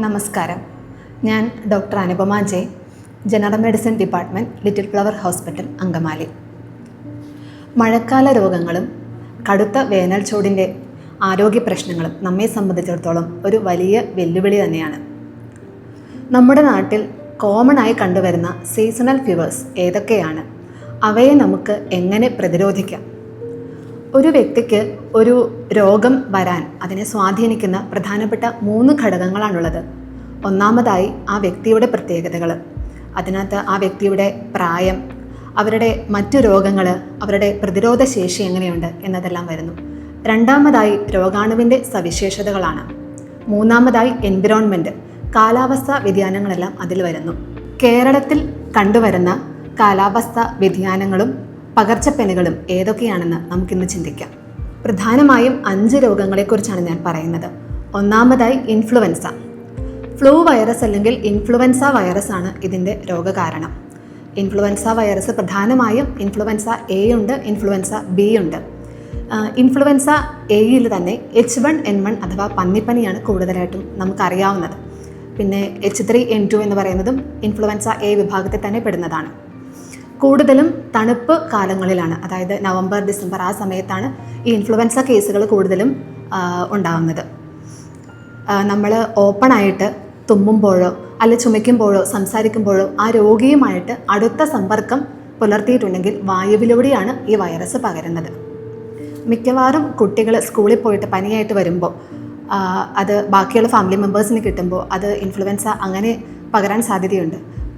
നമസ്കാരം. ഞാൻ doctor Anupama J general medicine department little flower hospital Angamaly. മഴക്കാല രോഗങ്ങളും കടുത്ത വേനൽ ചൂടിന്റെ ആരോഗ്യ പ്രശ്നങ്ങളും നമ്മെ സംബന്ധിച്ചിടത്തോളം ഒരു വലിയ വെല്ലുവിളി തന്നെയാണ്. നമ്മുടെ നാട്ടിൽ കോമൺ ആയി കണ്ടുവരുന്ന സീസണൽ ഫീവേഴ്സ് ഏതൊക്കെയാണ്? അവയെ നമുക്ക് എങ്ങനെ പ്രതിരോധിക്കാം? ഒരു വ്യക്തിക്ക് ഒരു രോഗം വരാൻ അതിനെ സ്വാധീനിക്കുന്ന പ്രധാനപ്പെട്ട മൂന്ന് ഘടകങ്ങളാണുള്ളത്. ഒന്നാമതായി ആ വ്യക്തിയുടെ പ്രത്യേകതകൾ അതിനകത്ത് ആ വ്യക്തിയുടെ പ്രായം അവരുടെ മറ്റു രോഗങ്ങൾ അവരുടെ പ്രതിരോധ ശേഷി എങ്ങനെയുണ്ട് എന്നതെല്ലാം വരുന്നു. രണ്ടാമതായി രോഗാണുവിന്റെ സവിശേഷതകളാണ്. മൂന്നാമതായി എൻവിറോൺമെന്റ് കാലാവസ്ഥ വ്യതിയാനങ്ങളെല്ലാം അതിൽ വരുന്നു. കേരളത്തിൽ കണ്ടുവരുന്ന കാലാവസ്ഥ വ്യതിയാനങ്ങളും പകർച്ചപ്പനികളും ഏതൊക്കെയാണെന്ന് നമുക്കിന്ന് ചിന്തിക്കാം. പ്രധാനമായും അഞ്ച് രോഗങ്ങളെക്കുറിച്ചാണ് ഞാൻ പറയുന്നത്. ഒന്നാമതായി ഇൻഫ്ലുവൻസ. ഫ്ലൂ വൈറസ് അല്ലെങ്കിൽ ഇൻഫ്ലുവൻസ വൈറസ് ആണ് ഇതിന്റെ രോഗകാരണം. ഇൻഫ്ലുവൻസ വൈറസ് പ്രധാനമായും ഇൻഫ്ലുവൻസ എ ഉണ്ട് ഇൻഫ്ലുവൻസ ബി ഉണ്ട്. ഇൻഫ്ലുവൻസ എയിൽ തന്നെ എച്ച് വൺ എൻ വൺ അഥവാ പന്നിപ്പനിയാണ് കൂടുതലായിട്ടും നമുക്കറിയാവുന്നത്. പിന്നെ എച്ച് ത്രീ എൻ ടു എന്ന് പറയുന്നതും ഇൻഫ്ലുവൻസ എ വിഭാഗത്തിൽ തന്നെ പെടുന്നതാണ്. കൂടുതലും തണുപ്പ് കാലങ്ങളിലാണ്. അതായത് നവംബർ ഡിസംബർ ആ സമയത്താണ് ഈ ഇൻഫ്ലുവൻസ കേസുകൾ കൂടുതലും ഉണ്ടാകുന്നത് നമ്മൾ ഓപ്പണായിട്ട് തുമ്മുമ്പോഴോ അല്ല ചുമയ്ക്കുമ്പോഴോ സംസാരിക്കുമ്പോഴോ ആ രോഗിയുമായിട്ട് അടുത്ത സമ്പർക്കം പുലർത്തിയിട്ടുണ്ടെങ്കിൽ വായുവിലൂടെയാണ് ഈ വൈറസ് പകരുന്നത്. മിക്കവാറും കുട്ടികൾ സ്കൂളിൽ പോയിട്ട് പനിയായിട്ട് വരുമ്പോൾ അത് ബാക്കിയുള്ള ഫാമിലി മെമ്പേഴ്സിന് കിട്ടുമ്പോൾ അത് ഇൻഫ്ലുവൻസ അങ്ങനെ പകരാൻ സാധ്യതയുണ്ട്.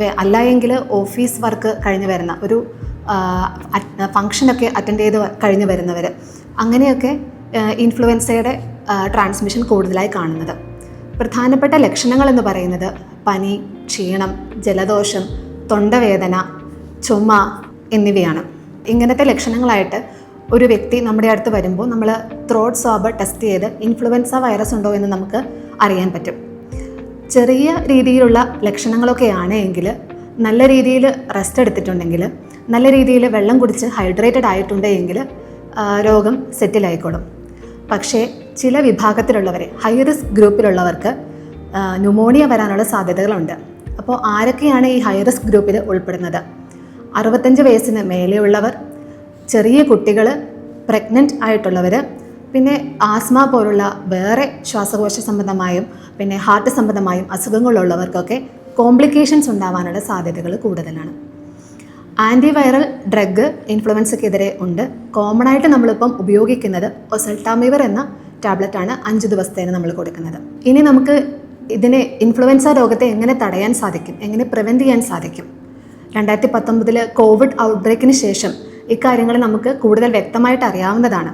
അല്ല എങ്കിൽ ഓഫീസ് വർക്ക് കഴിഞ്ഞ് വരുന്ന ഒരു ഫങ്ഷനൊക്കെ അറ്റൻഡ് ചെയ്ത് കഴിഞ്ഞ് വരുന്നവർ അങ്ങനെയൊക്കെ ഇൻഫ്ലുവൻസയുടെ ട്രാൻസ്മിഷൻ കൂടുതലായി കാണുന്നത്. പ്രധാനപ്പെട്ട ലക്ഷണങ്ങൾ എന്ന് പറയുന്നത് പനി ക്ഷീണം ജലദോഷം തൊണ്ടവേദന ചുമ എന്നിവയാണ്. ഇങ്ങനത്തെ ലക്ഷണങ്ങളായിട്ട് ഒരു വ്യക്തി നമ്മുടെ അടുത്ത് വരുമ്പോൾ നമ്മൾ ത്രോട്ട് സ്വാബ് ടെസ്റ്റ് ചെയ്ത് ഇൻഫ്ലുവൻസ വൈറസ് ഉണ്ടോ എന്ന് നമുക്ക് അറിയാൻ പറ്റും. ചെറിയ രീതിയിലുള്ള ലക്ഷണങ്ങളൊക്കെയാണ് എങ്കിൽ നല്ല രീതിയിൽ റെസ്റ്റ് എടുത്തിട്ടുണ്ടെങ്കിൽ നല്ല രീതിയിൽ വെള്ളം കുടിച്ച് ഹൈഡ്രേറ്റഡ് ആയിട്ടുണ്ടെങ്കിൽ രോഗം സെറ്റിലായിക്കോളും പക്ഷേ ചില വിഭാഗത്തിലുള്ളവരെ ഹൈ റിസ്ക് ഗ്രൂപ്പിലുള്ളവർക്ക് ന്യൂമോണിയ വരാനുള്ള സാധ്യതകളുണ്ട്. അപ്പോൾ ആരൊക്കെയാണ് ഈ ഹൈ റിസ്ക് ഗ്രൂപ്പിൽ ഉൾപ്പെടുന്നത്? അറുപത്തഞ്ച് വയസ്സിന് മേലെയുള്ളവർ ചെറിയ കുട്ടികൾ പ്രഗ്നന്റ് ആയിട്ടുള്ളവർ പിന്നെ ആസ്മ പോലുള്ള വേറെ ശ്വാസകോശ സംബന്ധമായും പിന്നെ ഹാർട്ട് സംബന്ധമായും അസുഖങ്ങളുള്ളവർക്കൊക്കെ കോംപ്ലിക്കേഷൻസ് ഉണ്ടാവാനുള്ള സാധ്യതകൾ കൂടുതലാണ്. ആന്റിവൈറൽ ഡ്രഗ് ഇൻഫ്ലുവൻസക്കെതിരെ ഉണ്ട്. കോമൺ ആയിട്ട് നമ്മളിപ്പം ഉപയോഗിക്കുന്നത് ഒസൽട്ടാമിവർ എന്ന ടാബ്ലറ്റാണ് അഞ്ച് ദിവസത്തേന് നമ്മൾ കൊടുക്കുന്നത്. ഇനി നമുക്ക് ഇതിനെ ഇൻഫ്ലുവൻസ രോഗത്തെ എങ്ങനെ തടയാൻ സാധിക്കും എങ്ങനെ പ്രിവെന്റ് ചെയ്യാൻ സാധിക്കും? രണ്ടായിരത്തി പത്തൊമ്പതിൽ കോവിഡ് ഔട്ട്ബ്രേക്കിന് ശേഷം ഇക്കാര്യങ്ങൾ നമുക്ക് കൂടുതൽ വ്യക്തമായിട്ട് അറിയാവുന്നതാണ്.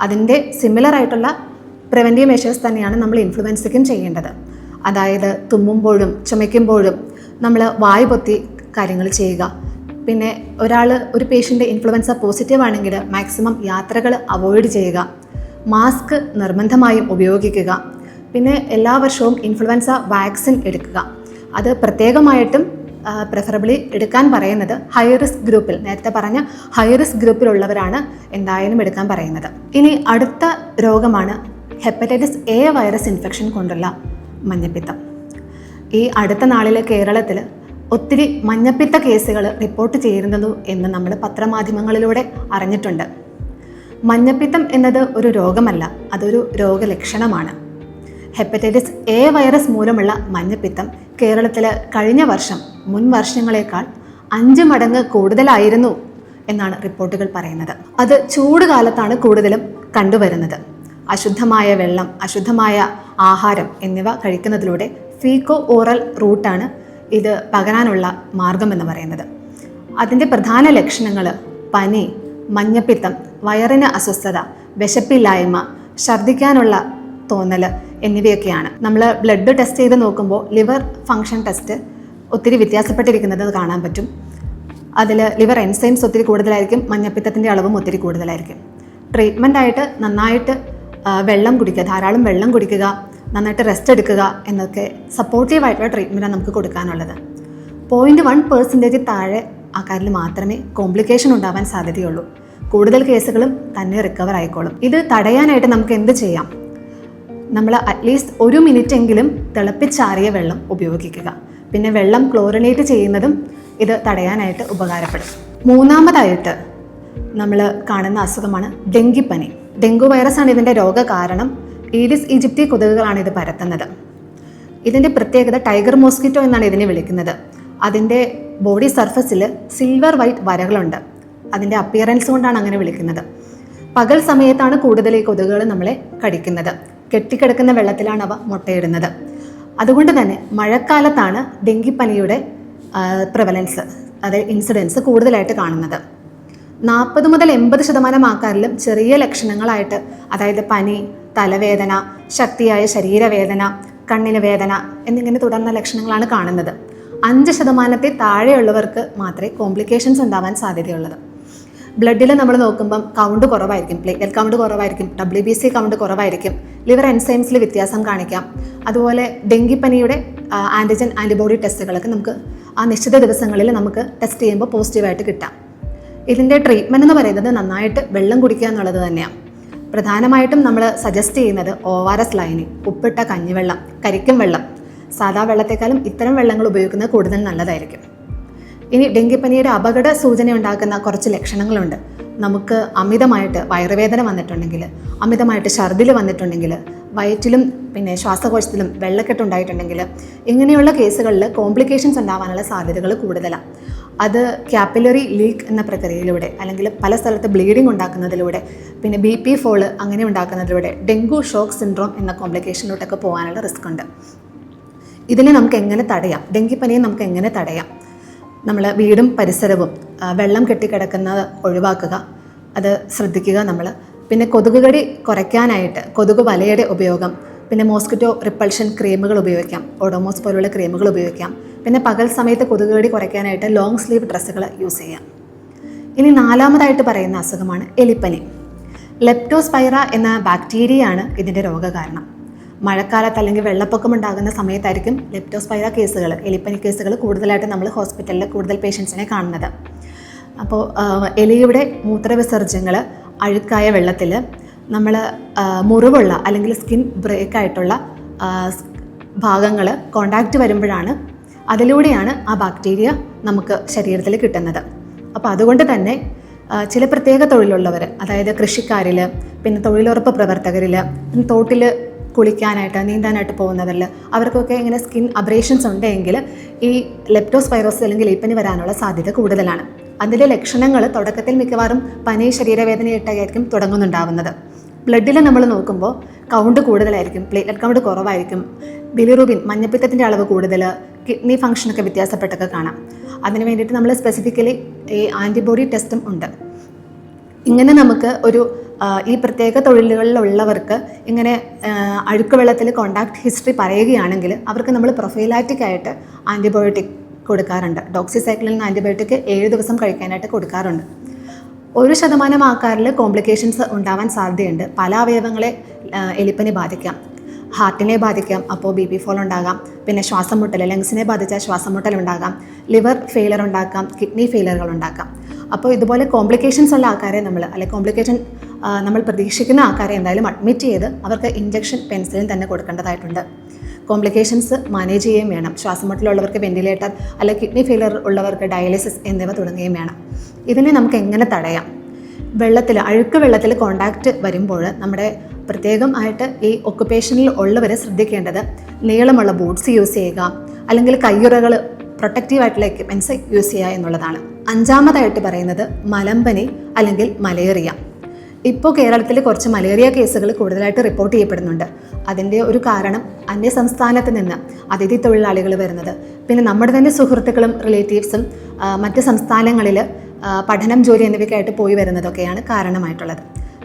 അതിന്റെ സിമിലർ ആയിട്ടുള്ള പ്രിവെന്റീവ് മെഷേഴ്സ് തന്നെയാണ് നമ്മൾ ഇൻഫ്ലുവൻസിക്കും ചെയ്യേണ്ടത്. അതായത് തുമ്മുമ്പോഴും ചുമയ്ക്കുമ്പോഴും നമ്മൾ വായു പൊത്തി കാര്യങ്ങൾ ചെയ്യുക. പിന്നെ ഒരാൾ ഒരു പേഷ്യന്റ് ഇൻഫ്ലുവൻസ പോസിറ്റീവ് ആണെങ്കിൽ മാക്സിമം യാത്രകൾ അവോയ്ഡ് ചെയ്യുക. മാസ്ക് നിർബന്ധമായും ഉപയോഗിക്കുക. പിന്നെ എല്ലാ വർഷവും ഇൻഫ്ലുവൻസ വാക്സിൻ എടുക്കുക. അത് പ്രത്യേകമായിട്ടും പ്രിഫറബിളി എടുക്കാൻ പറയുന്നത് ഹൈ റിസ്ക് ഗ്രൂപ്പിൽ നേരത്തെ പറഞ്ഞ ഹൈ റിസ്ക് ഗ്രൂപ്പിലുള്ളവരാണ് എന്തായാലും എടുക്കാൻ പറയുന്നത്. ഇനി അടുത്ത രോഗമാണ് ഹെപ്പറ്റൈറ്റിസ് എ വൈറസ് ഇൻഫെക്ഷൻ കൊണ്ടുള്ള മഞ്ഞപ്പിത്തം. ഈ അടുത്ത നാളിലെ കേരളത്തിൽ ഒത്തിരി മഞ്ഞപ്പിത്ത കേസുകൾ റിപ്പോർട്ട് ചെയ്യുന്നത് എന്ന് നമ്മൾ പത്രമാധ്യമങ്ങളിലൂടെ അറിഞ്ഞിട്ടുണ്ട്. മഞ്ഞപ്പിത്തം എന്നത് ഒരു രോഗമല്ല അതൊരു രോഗലക്ഷണമാണ്. ഹെപ്പറ്റൈറ്റിസ് എ വൈറസ് മൂലമുള്ള മഞ്ഞപ്പിത്തം കേരളത്തിൽ കഴിഞ്ഞ വർഷം മുൻ വർഷങ്ങളേക്കാൾ അഞ്ച് മടങ്ങ് കൂടുതലായിരുന്നു എന്നാണ് റിപ്പോർട്ടുകൾ പറയുന്നത്. അത് ചൂട് കാലത്താണ് കൂടുതലും കണ്ടുവരുന്നത്. അശുദ്ധമായ വെള്ളം അശുദ്ധമായ ആഹാരം എന്നിവ കഴിക്കുന്നതിലൂടെ ഫീക്കോ ഓറൽ റൂട്ടാണ് ഇത് പകരാനുള്ള മാർഗമെന്ന് പറയുന്നത്. അതിന്റെ പ്രധാന ലക്ഷണങ്ങൾ പനി മഞ്ഞപ്പിത്തം വയറിന് അസ്വസ്ഥത വിശപ്പില്ലായ്മ ഛർദ്ദിക്കാനുള്ള തോന്നൽ എന്നിവയൊക്കെയാണ്. നമ്മൾ ബ്ലഡ് ടെസ്റ്റ് ചെയ്ത് നോക്കുമ്പോൾ ലിവർ ഫങ്ഷൻ ടെസ്റ്റ് ഒത്തിരി വ്യത്യാസപ്പെട്ടിരിക്കുന്നത് കാണാൻ പറ്റും. അതിൽ ലിവർ എൻസൈംസ് ഒത്തിരി കൂടുതലായിരിക്കും മഞ്ഞപ്പിത്തത്തിന്റെ അളവും ഒത്തിരി കൂടുതലായിരിക്കും. ട്രീറ്റ്മെന്റായിട്ട് നന്നായിട്ട് വെള്ളം കുടിക്കുക ധാരാളം വെള്ളം കുടിക്കുക നന്നായിട്ട് റെസ്റ്റ് എടുക്കുക എന്നൊക്കെ സപ്പോർട്ടീവായിട്ടുള്ള ട്രീറ്റ്മെന്റാണ് നമുക്ക് കൊടുക്കാനുള്ളത്. പോയിന്റ് വൺ പെർസെന്റേജ് താഴെ ആൾക്കാരിൽ മാത്രമേ കോംപ്ലിക്കേഷൻ ഉണ്ടാവാൻ സാധ്യതയുള്ളൂ. കൂടുതൽ കേസുകളും തന്നെ റിക്കവർ ആയിക്കോളും. ഇത് തടയാനായിട്ട് നമുക്ക് എന്ത് ചെയ്യാം? നമ്മൾ അറ്റ്ലീസ്റ്റ് ഒരു മിനിറ്റ് എങ്കിലും തിളപ്പിച്ചാറിയ വെള്ളം ഉപയോഗിക്കുക. പിന്നെ വെള്ളം ക്ലോറിനേറ്റ് ചെയ്യുന്നതും ഇത് തടയാനായിട്ട് ഉപകാരപ്പെടും. മൂന്നാമതായിട്ട് നമ്മൾ കാണുന്ന അസുഖമാണ് ഡെങ്കിപ്പനി. ഡെങ്കു വൈറസാണ് ഇതിന്റെ രോഗകാരണം ഈഡിസ് ഈജിപ്തി കൊതുകുകളാണ് ഇത് പരത്തുന്നത്. ഇതിന്റെ പ്രത്യേകത ടൈഗർ മോസ്കിറ്റോ എന്നാണ് ഇതിനെ വിളിക്കുന്നത്. അതിന്റെ ബോഡി സർഫസിൽ സിൽവർ വൈറ്റ് വരകളുണ്ട്. അതിന്റെ അപ്പിയറൻസ് കൊണ്ടാണ് അങ്ങനെ വിളിക്കുന്നത്. പകൽ സമയത്താണ് കൂടുതൽ ഈ കൊതുകുകൾ നമ്മളെ കടിക്കുന്നത്. കെട്ടിക്കിടക്കുന്ന വെള്ളത്തിലാണ് അവ മുട്ടയിടുന്നത്. അതുകൊണ്ട് തന്നെ മഴക്കാലത്താണ് ഡെങ്കിപ്പനിയുടെ പ്രവലൻസ് അതായത് ഇൻസിഡൻസ് കൂടുതലായിട്ട് കാണുന്നത്. നാൽപ്പത് മുതൽ എൺപത് ശതമാനം ആൾക്കാരിലും ചെറിയ ലക്ഷണങ്ങളായിട്ട് അതായത് പനി തലവേദന ശക്തിയായ ശരീരവേദന കണ്ണിന് വേദന എന്നിങ്ങനെ തുടർന്ന ലക്ഷണങ്ങളാണ് കാണുന്നത്. അഞ്ച് ശതമാനത്തെ താഴെയുള്ളവർക്ക് മാത്രമേ കോംപ്ലിക്കേഷൻസ് ഉണ്ടാവാൻ സാധ്യതയുള്ളത്. ബ്ലഡിൽ നമ്മൾ നോക്കുമ്പം കൗണ്ട് കുറവായിരിക്കും. പ്ലേറ്റ്ലെറ്റ് കൗണ്ട് കുറവായിരിക്കും. ഡബ്ല്യു ബി സി കൗണ്ട് കുറവായിരിക്കും. ലിവർ എൻസൈംസിൽ വ്യത്യാസം കാണിക്കാം. അതുപോലെ ഡെങ്കിപ്പനിയുടെ ആന്റിജൻ ആന്റിബോഡി ടെസ്റ്റുകളൊക്കെ നമുക്ക് ആ നിശ്ചിത ദിവസങ്ങളിൽ നമുക്ക് ടെസ്റ്റ് ചെയ്യുമ്പോൾ പോസിറ്റീവായിട്ട് കിട്ടാം. ഇതിന്റെ ട്രീറ്റ്മെന്റ് എന്ന് പറയുന്നത് നന്നായിട്ട് വെള്ളം കുടിക്കുക എന്നുള്ളത് തന്നെയാണ് പ്രധാനമായിട്ടും നമ്മൾ സജസ്റ്റ് ചെയ്യുന്നത് ഒ ആർ എസ് ലൈനി ഉപ്പിട്ട കഞ്ഞിവെള്ളം കരിക്കും വെള്ളം. സാധാ വെള്ളത്തെക്കാളും ഇത്തരം വെള്ളങ്ങൾ ഉപയോഗിക്കുന്നത് കൂടുതൽ നല്ലതായിരിക്കും. ഇനി ഡെങ്കിപ്പനിയുടെ അപകട സൂചന ഉണ്ടാക്കുന്ന കുറച്ച് ലക്ഷണങ്ങളുണ്ട്. നമുക്ക് അമിതമായിട്ട് വയറുവേദന വന്നിട്ടുണ്ടെങ്കിൽ അമിതമായിട്ട് ഛർദിൽ വന്നിട്ടുണ്ടെങ്കിൽ വയറ്റിലും പിന്നെ ശ്വാസകോശത്തിലും വെള്ളക്കെട്ടുണ്ടായിട്ടുണ്ടെങ്കിൽ ഇങ്ങനെയുള്ള കേസുകളിൽ കോംപ്ലിക്കേഷൻസ് ഉണ്ടാവാനുള്ള സാധ്യതകൾ കൂടുതലാണ് അത് ക്യാപ്പിലറി ലീക്ക് എന്ന പ്രക്രിയയിലൂടെ അല്ലെങ്കിൽ പല സ്ഥലത്ത് ബ്ലീഡിംഗ് ഉണ്ടാക്കുന്നതിലൂടെ പിന്നെ ബി പി ഫോൾ അങ്ങനെ ഉണ്ടാക്കുന്നതിലൂടെ ഡെങ്കു ഷോക്ക് സിൻഡ്രോം എന്ന കോംപ്ലിക്കേഷനിലോട്ടൊക്കെ പോകാനുള്ള റിസ്ക് ഉണ്ട്. ഇതിനെ നമുക്ക് എങ്ങനെ തടയാം? ഡെങ്കിപ്പനിയെ നമുക്ക് എങ്ങനെ തടയാം? നമ്മൾ വീടും പരിസരവും വെള്ളം കെട്ടിക്കിടക്കുന്നത് ഒഴിവാക്കുക. അത് ശ്രദ്ധിക്കുക നമ്മൾ പിന്നെ കൊതുക് കടി കുറയ്ക്കാനായിട്ട് കൊതുക് വലയുടെ ഉപയോഗം പിന്നെ മോസ്കിറ്റോ റിപ്പൾഷൻ ക്രീമുകൾ ഉപയോഗിക്കാം ഓഡോമോസ് പോലുള്ള ക്രീമുകൾ ഉപയോഗിക്കാം. പിന്നെ പകൽ സമയത്ത് കൊതുക് കടി കുറയ്ക്കാനായിട്ട് ലോങ് സ്ലീവ് ഡ്രസ്സുകൾ യൂസ് ചെയ്യാം. ഇനി നാലാമതായിട്ട് പറയുന്ന അസുഖമാണ് എലിപ്പനി. ലെപ്റ്റോസ്പൈറ എന്ന ബാക്ടീരിയയാണ് ഇതിന്റെ രോഗകാരണം. മഴക്കാലത്ത് അല്ലെങ്കിൽ വെള്ളപ്പൊക്കം ഉണ്ടാകുന്ന സമയത്തായിരിക്കും ലെപ്റ്റോസ്പൈറ കേസുകൾ എലിപ്പനി കേസുകൾ കൂടുതലായിട്ട് നമ്മൾ ഹോസ്പിറ്റലിൽ കൂടുതൽ പേഷ്യൻസിനെ കാണുന്നത്. അപ്പോൾ എലിയുടെ മൂത്രവിസർജ്യങ്ങൾ അഴുക്കായ വെള്ളത്തിൽ നമ്മൾ മുറിവുള്ള അല്ലെങ്കിൽ സ്കിൻ ബ്രേക്ക് ആയിട്ടുള്ള ഭാഗങ്ങൾ കോണ്ടാക്റ്റ് വരുമ്പോഴാണ് അതിലൂടെയാണ് ആ ബാക്ടീരിയ നമുക്ക് ശരീരത്തിൽ കിട്ടുന്നത്. അപ്പോൾ അതുകൊണ്ട് തന്നെ ചില പ്രത്യേക തൊഴിലുള്ളവർ അതായത് കൃഷിക്കാരിൽ പിന്നെ തൊഴിലുറപ്പ് പ്രവർത്തകരിൽ പിന്നെ തോട്ടിൽ കുളിക്കാനായിട്ട് നീന്താനായിട്ട് പോകുന്നവരിൽ അവർക്കൊക്കെ ഇങ്ങനെ സ്കിൻ അബ്രേഷൻസ് ഉണ്ടെങ്കിൽ ഈ ലെപ്റ്റോസ്പൈറോസ് അല്ലെങ്കിൽ ഈപ്പനി വരാനുള്ള സാധ്യത കൂടുതലാണ്. അതിന്റെ ലക്ഷണങ്ങൾ തുടക്കത്തിൽ മിക്കവാറും പനി ശരീരവേദനയായിട്ടായിരിക്കും തുടങ്ങുന്നുണ്ടാവുന്നത്. ബ്ലഡിൽ നമ്മൾ നോക്കുമ്പോൾ കൗണ്ട് കൂടുതലായിരിക്കും പ്ലേറ്റ്ലെറ്റ് കൗണ്ട് കുറവായിരിക്കും. ബിലിറൂബിൻ മഞ്ഞപ്പിത്തത്തിന്റെ അളവ് കൂടുതൽ കിഡ്നി ഫംഗ്ഷനൊക്കെ വ്യത്യാസപ്പെട്ടൊക്കെ കാണാം. അതിന് വേണ്ടിയിട്ട് നമ്മൾ സ്പെസിഫിക്കലി ഈ ആന്റിബോഡി ടെസ്റ്റും ഉണ്ട്. ഇങ്ങനെ നമുക്ക് ഒരു ഈ പ്രത്യേക തൊഴിലുകളിലുള്ളവർക്ക് ഇങ്ങനെ അഴുക്ക് വെള്ളത്തിൽ കോണ്ടാക്ട് ഹിസ്റ്ററി പറയുകയാണെങ്കിൽ അവർക്ക് നമ്മൾ പ്രൊഫൈലാറ്റിക് ആയിട്ട് ആന്റിബയോട്ടിക് കൊടുക്കാറുണ്ട്. ഡോക്സിസൈക്ലിൻ ആന്റിബയോട്ടിക് ഏഴ് ദിവസം കഴിക്കാനായിട്ട് കൊടുക്കാറുണ്ട്. ഒരു ശതമാനം ആൾക്കാരിൽ കോംപ്ലിക്കേഷൻസ് ഉണ്ടാവാൻ സാധ്യതയുണ്ട്. പല അവയവങ്ങളെ എലിപ്പനി ബാധിക്കാം. ഹാർട്ടിനെ ബാധിക്കാം അപ്പോൾ ബി പി ഫോൾ ഉണ്ടാകാം. പിന്നെ ശ്വാസം മുട്ടൽ ലങ്സിനെ ബാധിച്ചാൽ ശ്വാസം മുട്ടൽ ഉണ്ടാകാം. ലിവർ ഫെയിലർ ഉണ്ടാക്കാം കിഡ്നി ഫെയിലറുകൾ ഉണ്ടാക്കാം. അപ്പോൾ ഇതുപോലെ കോംപ്ലിക്കേഷൻസ് ഉള്ള ആൾക്കാരെ നമ്മൾ അല്ലെങ്കിൽ കോംപ്ലിക്കേഷൻ നമ്മൾ പ്രതീക്ഷിക്കുന്ന ആൾക്കാരെ എന്തായാലും അഡ്മിറ്റ് ചെയ്ത് അവർക്ക് ഇഞ്ചക്ഷൻ പെൻസിലിൻ തന്നെ കൊടുക്കേണ്ടതായിട്ടുണ്ട്. കോംപ്ലിക്കേഷൻസ് മാനേജ് ചെയ്യുകയും വേണം. ശ്വാസമുട്ടലുള്ളവർക്ക് വെന്റിലേറ്റർ അല്ലെങ്കിൽ കിഡ്നി ഫെയിലർ ഉള്ളവർക്ക് ഡയാലിസിസ് എന്നിവ തുടങ്ങുകയും വേണം. ഇതിനെ നമുക്ക് എങ്ങനെ തടയാം? വെള്ളത്തിൽ അഴുക്ക് വെള്ളത്തിൽ കോണ്ടാക്റ്റ് വരുമ്പോൾ നമ്മുടെ പ്രത്യേകം ആയിട്ട് ഈ ഒക്കുപേഷനിൽ ഉള്ളവർ ശ്രദ്ധിക്കേണ്ടത് നീളമുള്ള ബൂട്ട്സ് യൂസ് ചെയ്യുക അല്ലെങ്കിൽ കയ്യുറകൾ പ്രൊട്ടക്റ്റീവ് ആയിട്ടുള്ള എക്യുപ്മെന്റ്സ് യൂസ് ചെയ്യുക എന്നുള്ളതാണ്. അഞ്ചാമതായിട്ട് പറയുന്നത് മലമ്പനി അല്ലെങ്കിൽ മലേറിയ. ഇപ്പോൾ കേരളത്തിൽ കുറച്ച് മലേറിയ കേസുകൾ കൂടുതലായിട്ട് റിപ്പോർട്ട് ചെയ്യപ്പെടുന്നുണ്ട്. അതിന്റെ ഒരു കാരണം അന്യ സംസ്ഥാനത്ത് നിന്ന് അതിഥി തൊഴിലാളികൾ വരുന്നത്. പിന്നെ നമ്മുടെ തന്നെ സുഹൃത്തുക്കളും റിലേറ്റീവ്സും മറ്റ് സംസ്ഥാനങ്ങളിൽ പഠനം ജോലി എന്നിവയ്ക്കായിട്ട് പോയി വരുന്നതൊക്കെയാണ് കാരണമായിട്ടുള്ളത്.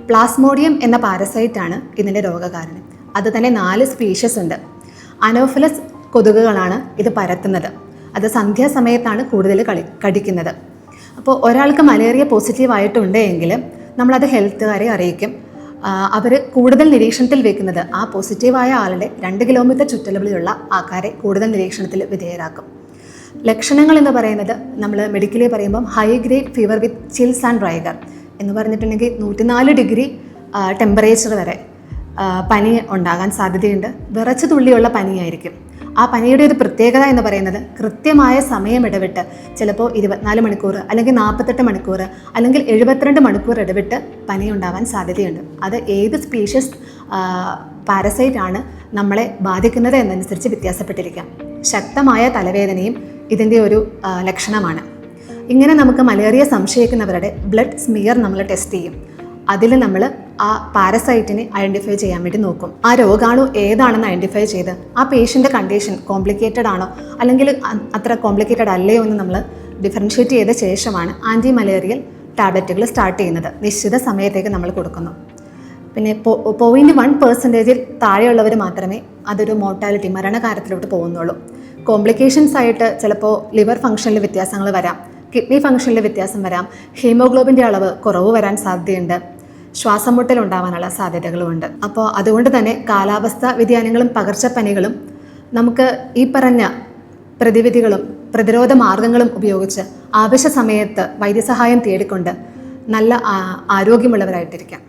പ്ലാസ്മോഡിയം എന്ന പാരസൈറ്റാണ് ഇതിന്റെ രോഗകാരണം. അത് തന്നെ നാല് സ്പീഷ്യസ് ഉണ്ട്. അനോഫിലസ് കൊതുകുകളാണ് ഇത് പരത്തുന്നത്. അത് സന്ധ്യാസമയത്താണ് കൂടുതൽ കളി കടിക്കുന്നത്. അപ്പോൾ ഒരാൾക്ക് മലേറിയ പോസിറ്റീവ് ആയിട്ടുണ്ട് എങ്കിൽ നമ്മളത് ഹെൽത്തുകാരെ അറിയിക്കും. അവർ കൂടുതൽ നിരീക്ഷണത്തിൽ വെക്കുന്നത് ആ പോസിറ്റീവായ ആളുടെ രണ്ട് കിലോമീറ്റർ ചുറ്റളവിലുള്ള ആൾക്കാരെ കൂടുതൽ നിരീക്ഷണത്തിൽ വിധേയരാക്കും. ലക്ഷണങ്ങൾ എന്ന് പറയുന്നത് നമ്മൾ മെഡിക്കലി പറയുമ്പം high grade fever with chills and rigour എന്ന് പറഞ്ഞിട്ടുണ്ടെങ്കിൽ നൂറ്റിനാല് ഡിഗ്രി ടെമ്പറേച്ചർ വരെ പനി ഉണ്ടാകാൻ സാധ്യതയുണ്ട്. വിറച്ചു തുള്ളിയുള്ള പനിയായിരിക്കും. ആ പനിയുടെ ഒരു പ്രത്യേകത എന്ന് പറയുന്നത് കൃത്യമായ സമയം ഇടവിട്ട് ചിലപ്പോൾ ഇരുപത്തിനാല് മണിക്കൂർ അല്ലെങ്കിൽ നാൽപ്പത്തെട്ട് മണിക്കൂർ അല്ലെങ്കിൽ എഴുപത്തിരണ്ട് മണിക്കൂർ ഇടവിട്ട് പനി ഉണ്ടാവാൻ സാധ്യതയുണ്ട്. അത് ഏത് സ്പീഷ്യസ് പാരസൈറ്റ് ആണ് നമ്മളെ ബാധിക്കുന്നത് എന്നനുസരിച്ച് വ്യത്യാസപ്പെട്ടിരിക്കാം. ശക്തമായ തലവേദനയും ഇതിന്റെ ഒരു ലക്ഷണമാണ്. ഇങ്ങനെ നമുക്ക് മലേറിയ സംശയിക്കുന്നവരുടെ ബ്ലഡ് സ്മിയർ നമ്മൾ ടെസ്റ്റ് ചെയ്യും. അതിൽ നമ്മൾ ആ പാരസൈറ്റിനെ ഐഡന്റിഫൈ ചെയ്യാൻ വേണ്ടി നോക്കും. ആ രോഗാണു ഏതാണെന്ന് ഐഡന്റിഫൈ ചെയ്ത് ആ പേഷ്യന്റെ കണ്ടീഷൻ കോംപ്ലിക്കേറ്റഡ് ആണോ അല്ലെങ്കിൽ അത്ര കോംപ്ലിക്കേറ്റഡ് അല്ലേ എന്ന് നമ്മൾ ഡിഫറൻഷ്യേറ്റ് ചെയ്ത ശേഷമാണ് ആന്റി മലേറിയൽ ടാബ്ലറ്റുകൾ സ്റ്റാർട്ട് ചെയ്യുന്നത്. നിശ്ചിത സമയത്തേക്ക് നമ്മൾ കൊടുക്കുന്നു. പിന്നെ പോയിന്റ് വൺ പെർസെന്റേജിൽ താഴെയുള്ളവർ മാത്രമേ അതൊരു മോർട്ടാലിറ്റി മരണകാര്യത്തിലോട്ട് പോകുന്നുള്ളൂ. കോംപ്ലിക്കേഷൻസ് ആയിട്ട് ചിലപ്പോൾ ലിവർ ഫംഗ്ഷനിൽ വ്യത്യാസങ്ങൾ വരാം. കിഡ്നി ഫംഗ്ഷനിൽ വ്യത്യാസം വരാം. ഹീമോഗ്ലോബിന്റെ അളവ് കുറവ് വരാൻ സാധ്യതയുണ്ട്. ശ്വാസം മുട്ടൽ ഉണ്ടാവാനുള്ള സാധ്യതകളുമുണ്ട്. അപ്പോൾ അതുകൊണ്ട് തന്നെ കാലാവസ്ഥ വ്യതിയാനങ്ങളും പകർച്ചപ്പനികളും നമുക്ക് ഈ പറഞ്ഞ പ്രതിവിധികളും പ്രതിരോധ മാർഗങ്ങളും ഉപയോഗിച്ച് ആവശ്യ സമയത്ത് വൈദ്യസഹായം തേടിക്കൊണ്ട് നല്ല ആരോഗ്യമുള്ളവരായിട്ടിരിക്കാം.